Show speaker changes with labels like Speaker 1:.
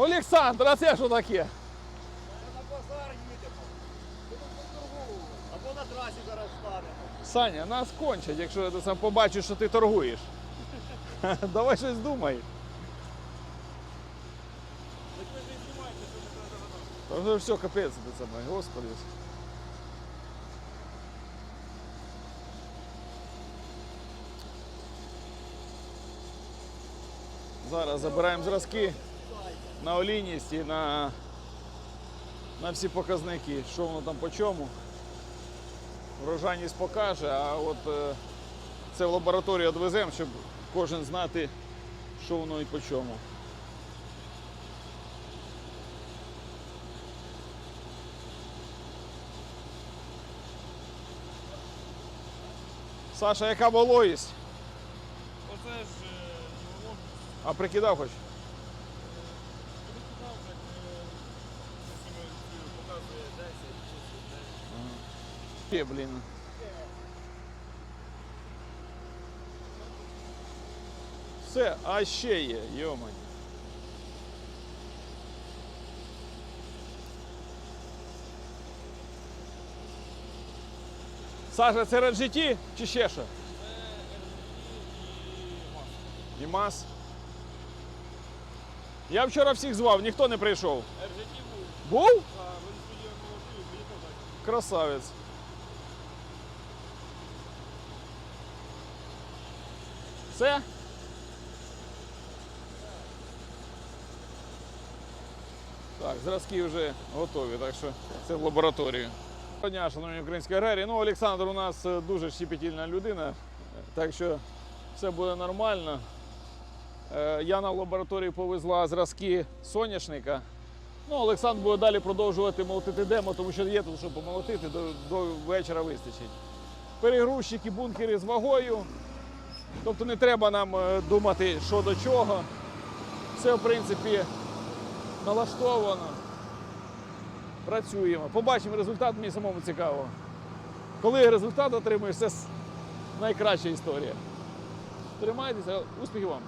Speaker 1: Олександр, а це що таке?
Speaker 2: На базар їдемо. Або на трасі зараз станемо.
Speaker 1: Саня, нас кончать, якщо я сам побачу, що ти торгуєш. Давай щось думай.
Speaker 2: Так ви ж не знімаєте, що не треба.
Speaker 1: Та вже все, капець це саме, господи. Зараз забираємо зразки на олійність і на, на всі показники, що воно там по чому. Врожайність покаже, а от е, це в лабораторію відвеземо, щоб кожен знати, що воно і по чому. Саша, яка вологість?
Speaker 2: Оце ж не.
Speaker 1: А прикидав хоч?
Speaker 2: Я не кидав, так е, показує 10 чи
Speaker 1: Є, блін. Все, а ще є, йомань. Саша, це RGT чи ще що? І МАЗ. Я вчора всіх звав, ніхто не прийшов.
Speaker 2: RGT був,
Speaker 1: Був? Красавець. Все? Так, зразки вже готові, так що це в лабораторії. Доброго дня, шановні українські аграрії. Ну, Олександр у нас е, дуже щепетільна людина, так що все буде нормально. Е, Яна в лабораторії повезла зразки соняшника. Ну, Олександр буде далі продовжувати молотити демо, тому що є тут, що помолотити, до, до вечора вистачить. Перегрузчики, бункери з вагою. Тобто не треба нам е, думати, що до чого. Все, в принципі, налаштовано. Працюємо. Побачимо результат, мені самому цікаво. Коли результат отримуєш, це найкраща історія. Тримайтеся, успіхів вам!